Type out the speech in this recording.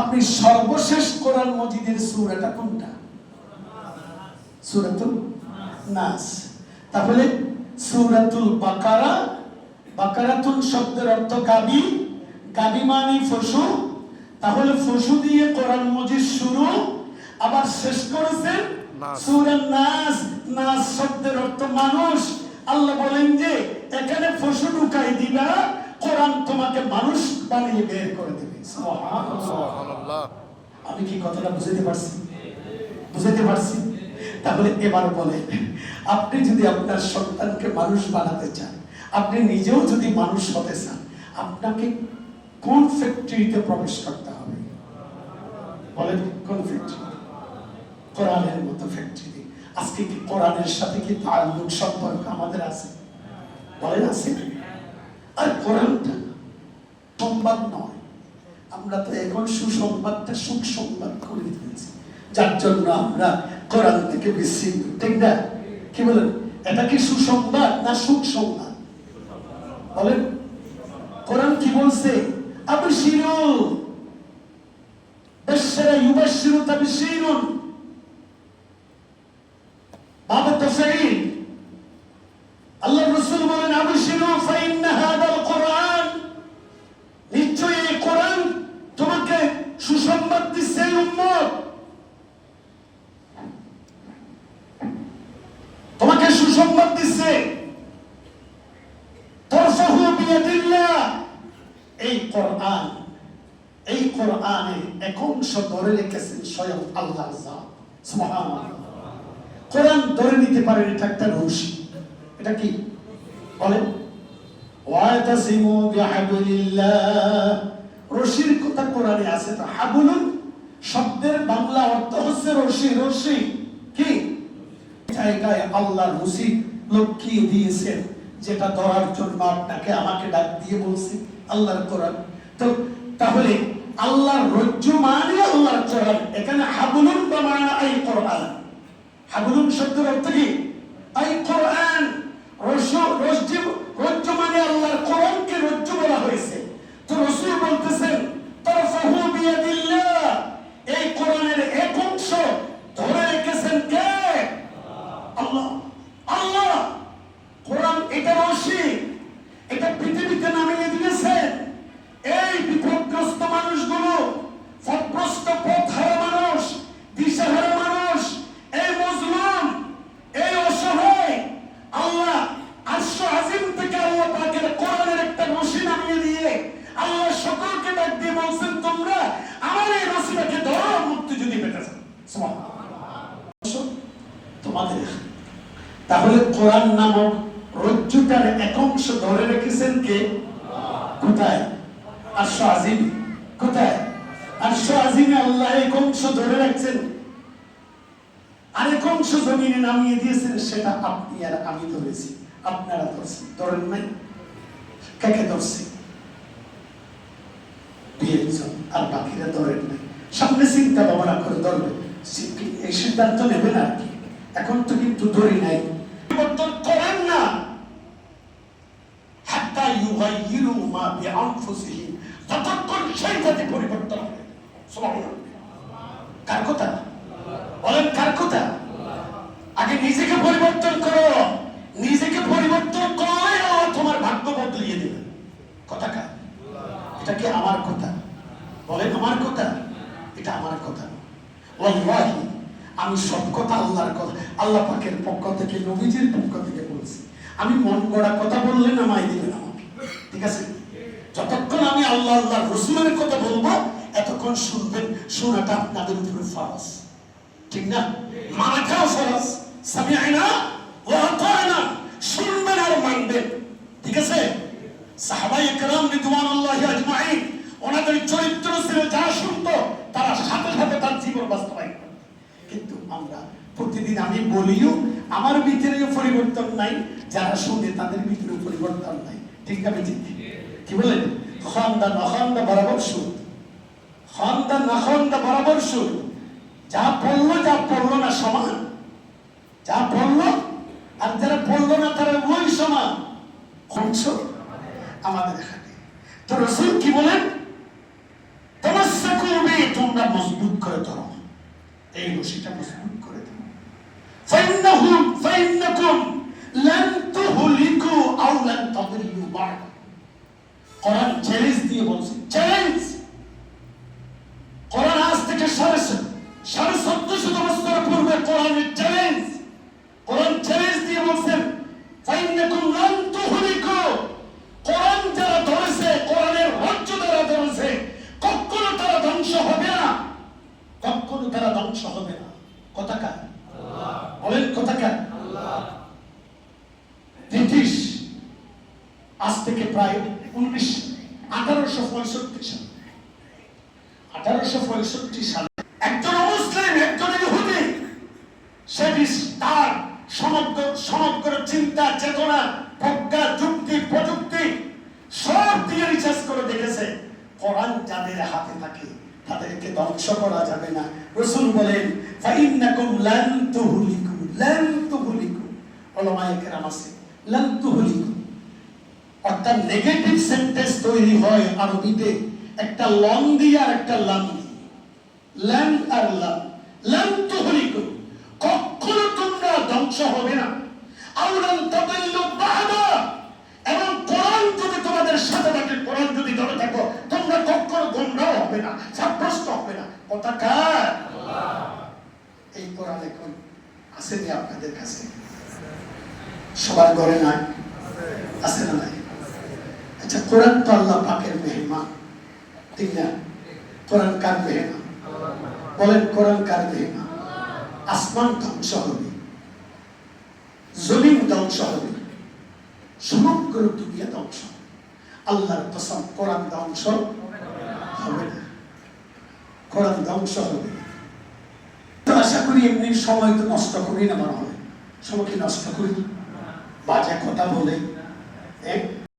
আপনি সর্বশেষ কোরআন মজিদের সুরাটা কোনটা? সুরাতুল নাস। তাহলে সুরাতুল বাকারা বাকারাতুল শব্দের অর্থ গাবি। গাবি মানে পশু তাহলে পশু দিয়ে কোরআন মজিদ শুরু আবার শেষ করেছেন নাস। সূরা নাস। নাস শব্দের অর্থ মানুষ। আল্লাহ বলেন যে এখানে ফসু ঢুকাই দিবা কোরআন তোমাকে মানুষ বানিয়ে বের করে দেবে। আমি কি কথাটা বুঝাতে পারছি? বুঝাতে পারছি? তাহলে এবার বলেন আপনি যদি আপনার সন্তানকে মানুষ বানাতে চান আপনি নিজেও যদি মানুষ হতে চান আপনাকে কোন ফ্যাক্টরিতে প্রবেশ করতে হবে? বলেন কোন ফ্যাক্টরি কোরআনের মতো ফ্যাক্টরি আজকে কি কোরআনের সাথে কি তাল্লুক সম্পর্ক আমাদের আছে? বলেন আছে আর কোরআনটা সংবাদ নয়। আমরা তো এখন সুসংবাদটা সুখ সংবাদ করে দিয়েছি। যার জন্য আমরা কোরআন থেকে বিচ্ছিন্ন ঠিক না? কি বলেন? এটা কি সুসংবাদ না সুখ সংবাদ বলেন। কোরআন কি বলছে? আবশিরু বাশশারা ইউবাশশিরু তাবশীরুন বাবা তাফসীর আল্লাহ রাসূল বলেন আবশিরু ফাইন্না হাদাল কোরআন নিশ্চয়ই এই কোরআন তোমাকে সুসংবাদ দিচ্ছে এই উম্মত তোমাকে সুসংবাদ দিচ্ছে তরফাহু বিয়াদিল্লাহ এই কোরআন এই কোরআনে এক অংশ ধরে রেখেছেন স্বয়ং আল্লাহ কোরআন ধরে নিতে পারেন, এটা একটা রশি। এটা কি? বলেন। রশির কথা কোরআনে আছে তো। হাবুলুন, শব্দের বাংলা অর্থ হচ্ছে রশি রশি। কি? জায়গায় আল্লাহ রশি লক্ষ্মী দিয়েছেন, যেটা ধরার জন্য আপনাকে আমাকে ডাক দিয়ে বলছে আল্লাহর কোরআন। তো তাহলে আল্লাহর রজ্জু মানে আল্লাহর চরণ। এখানে হাবুলুন বা মানা এই কোরআন। হাবুলুন শব্দের অর্থ কি? এই কোরআন। রজ্জু রজ্জু মানে আল্লাহর কোরআনকে রজ্জু বলা হয়েছে তো রসুল বলতেছেন তরফাহু বিয়াদিল্লাহ এই কোরআনের এক অংশ ধরে রেখেছেন কে আল্লাহ আল্লাহ কোরআন এটা রশি এটা পৃথিবীতে নামিয়ে দিয়েছেন এই বিপদগ্রস্ত মানুষগুলো পথগ্রস্ত পথ হারা মানুষ দিশাহারা মানুষ এই মজলুম এই অসহায় আল্লাহ আশ্ব আজিম থেকে আল্লাহ পাকের কোরআনের একটা রশি নামিয়ে দিয়ে আল্লাহ সকলকে ডাক দিয়ে বলছেন, তোমরা আমার এই রশিটাকে ধরো মুক্তি যদি পেতে তোমাদের। তাহলে কোরআন নামক রজ্জুটার এক অংশ ধরে রেখেছেন কে? কোথায়? আজিম। কোথায়? আজিমে আল্লাহ এক অংশ ধরে রাখছেন। আরেক অংশ জমিনে নামিয়ে দিয়েছেন, সেটা আপনি আর আমি ধরেছি। আপনারা ধরছেন। ধরেন নাই? কাকে বিয়েজন আর বাকিরা ধরেন নাই সামনে চিন্তা ভাবনা করে ধরবে। এই সিদ্ধান্ত নেবেন আর কি? এখন তো কিন্তু ধরি নাই। পরিবর্তন করেন না। হাত্তা ইউগাইয়িরু মা বিআনফুসিহিম ততক্ষণ সেই জাতি পরিবর্তন হবে। সুবহানাল্লাহ। কার কথা? বলেন কার কথা? আমি সব কথা আল্লাহর কথা, আল্লাহ পাকের পক্ষ থেকে, নবীজির পক্ষ থেকে বলছি। আমি মন গড়া কথা বললে নামাই দিবেন আমাকে। ঠিক আছে? যতক্ষণ আমি আল্লাহ আল্লাহ রসুলের কথা বলব, এতক্ষণ শুনবেন শোনাটা আপনাদের উপরে ফরজ। ঠিক না? মানাটাও ফরজ। সামি আয়না ও না শুনবেন আর মানবেন। ঠিক আছে? সাহাবাই কালাম একরাম আল্লাহ আজমাই ওনাদের বাস্তবায়ন করত। কিন্তু আমরা প্রতিদিন আমি বলিও, আমার ভিতরেও পরিবর্তন নাই, যারা শুনে তাদের ভিতরেও পরিবর্তন নাই। ঠিক না ঠিক কি বলেন খন্দা নখন্দা বরাবর সুদ খন্দা নখন্দা বরাবর সুদ যা পড়ল যা পড়ল না সমান। যা পড়ল আর যারা পড়ল না, তারা ওই সমান। আমাদের এখানে তো রসুল কি বলেন তমাসাকু বি এই রশিটা মজবুত করে ফাইন্নাকুম লান তুহলিকু আও লান বাদ। কোরআন চ্যালেঞ্জ দিয়ে বলছে চ্যালেঞ্জ আজ থেকে প্রায় উনিশ, আঠারোশো পঁয়ষট্টি সাল। আঠারোশো পঁয়ষট্টি সালে। একজন মুসলিম, একজন ইহুদি, সে তার সমগ্র সমগ্র চিন্তা, চেতনা, প্রজ্ঞা, যুক্তি, প্রযুক্তি, সব দিয়ে রিচার্জ করে দেখেছে। কোরআন যাদের হাতে থাকে, তাদেরকে ধ্বংস করা যাবে না। রসুল বলেন, ফাইন্নাকুম লান তুহলিকু লান তুহলিকু ওলামায়ে কেরাম আছে, লান অর্থাৎ নেগেটিভ সেন্টেন্স তৈরি হয় আরবিতে। একটা লং দিয়ে আর একটা লাম দিয়ে লাম আর লাম লাম তুহলিকু কখনো তোমরা ধ্বংস হবে না। আউলান তাদিল্লু বাদা। এবং কোরআন যদি তোমাদের সাথে থাকে, কোরআন যদি ধরে থাকো, তোমরা কখনো গোমরাও হবে না, সাব্যস্ত হবে না। কথা কার? এই কোরআন এখন আসেনি আপনাদের কাছে। সবার ঘরে নাই? আছে না আচ্ছা কোরআন তো আল্লাহ পাকের মেহমান ঠিক না? কোরআন কার মেহমান বলেন, কোরআন কার মেহমান আসমান ধ্বংস হবে। জমিন ধ্বংস হবে। সমগ্র দুনিয়া ধ্বংস। আল্লাহর কসম, কোরআন ধ্বংস হবে না। কোরআন ধ্বংস হবে। তো আশা করি এমনি সময় তো নষ্ট করি না, মনে হয়। সময় কি নষ্ট করি? বাজে কথা বলে।